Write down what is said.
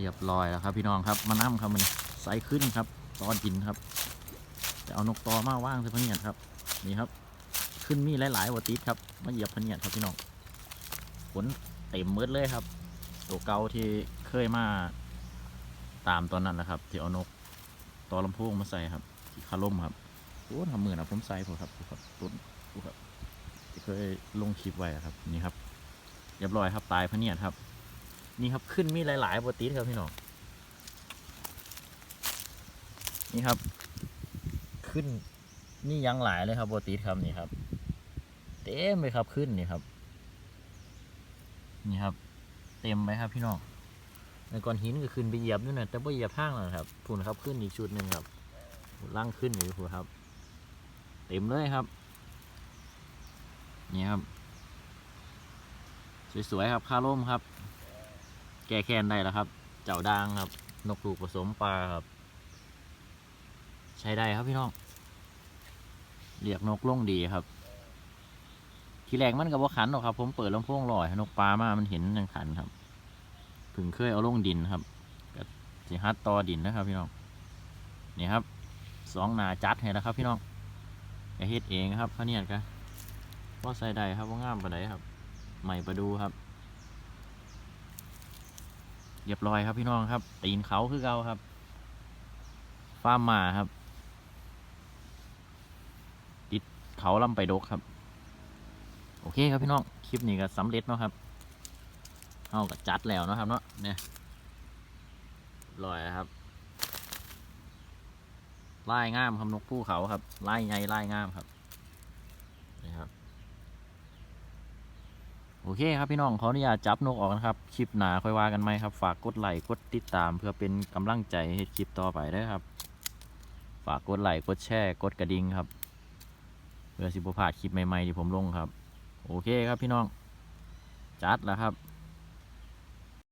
รียบร้อยแล้วครับ พี่น้องครับมานั่ครับมันใสขึ้นครับ ตอนกินครับจะเอานกตอมาว่างใส่พเนียดครับนี่ครับ ขึ้นมีหลายๆวัติดครับมาเหยียบพเนียดครับพี่น้องฝนเต็มมืดเลยครับ ตัวเก่าที่เคยมาตามตอนนั้นนะครับ ที่เอานกตอลำโพงมาใส่ครับที่คาร่มครับโอ้ทำมือนะผมใส่ผมครับครับต้นครับที่เคยลงคลิปไว้ครับนี่ครับเรียบร้อยครับตายพเนียดครับ นี่ครับขึ้นมีหลายๆโปตีนครับพี่น้องนี่ครับ ขึ้นนี่ยังหลายเลยครับโปตีนครับนี่ครับ เต็มเลยครับขึ้นนี่ครับ นี่ครับ เต็มไปครับพี่น้องในก้อนหินก็ขึ้นไปเหยียบด้วยนะแต่ไม่เหยียบทางแล้วครับพุ่นครับขึ้นอีกชุดหนึ่งครับล่างขึ้นอยู่ครับ เต็มเลยครับ นี่ครับ สวยๆครับคาร่มครับ แก้แค้นได้แล้วครับ เจ้าด่างครับ นกลูกผสมปลาครับ ใช้ได้ครับพี่น้องเรียกนกล่งดีครับ ทีแรกมันกับว่าขันหรอกครับ ผมเปิดลำโพงลอยนกปลามามันเห็นยังขันครับเพึ่งเคยเอาลงดินครับกับสิฮัดต่อดินนะครับ พี่น้องนี่ครับสองนาจัดให้แล้วครับ พี่น้องอย่าเฮ็ดเองครับเขาเนี่ยกันว่าใส่ได้ครับว่างามปานใดครับ ใหม่ประดูครับ รียบร้อยครับพี่น้องครับตีนเขาคือเก่าครับฟาร์มมาครับ ติดเขาลำไปดกครับ โอเคครับพี่น้องคลิปนี้ก็สำเร็จเนาะครับเอาก็จัดแล้วนะครับเนาะเนี่ยเรียบร้อยครับไล่งามครับนกผู้เขาครับไล่ใหญ่ไล่งามครับนี่ครับ โอเคครับพี่น้องขออนุญาตจับนกออกนะครับ คลิปหนาค่อยว่ากันไหมครับ ฝากกดไลค์กดติดตามเพื่อเป็นกำลังใจให้คลิปต่อไปด้วยครับ ฝากกดไลค์กดแชร์กดกระดิ่งครับ เพื่อสิบพลาดคลิปใหม่ๆที่ผมลงครับ โอเคครับพี่น้อง จัดแล้วครับ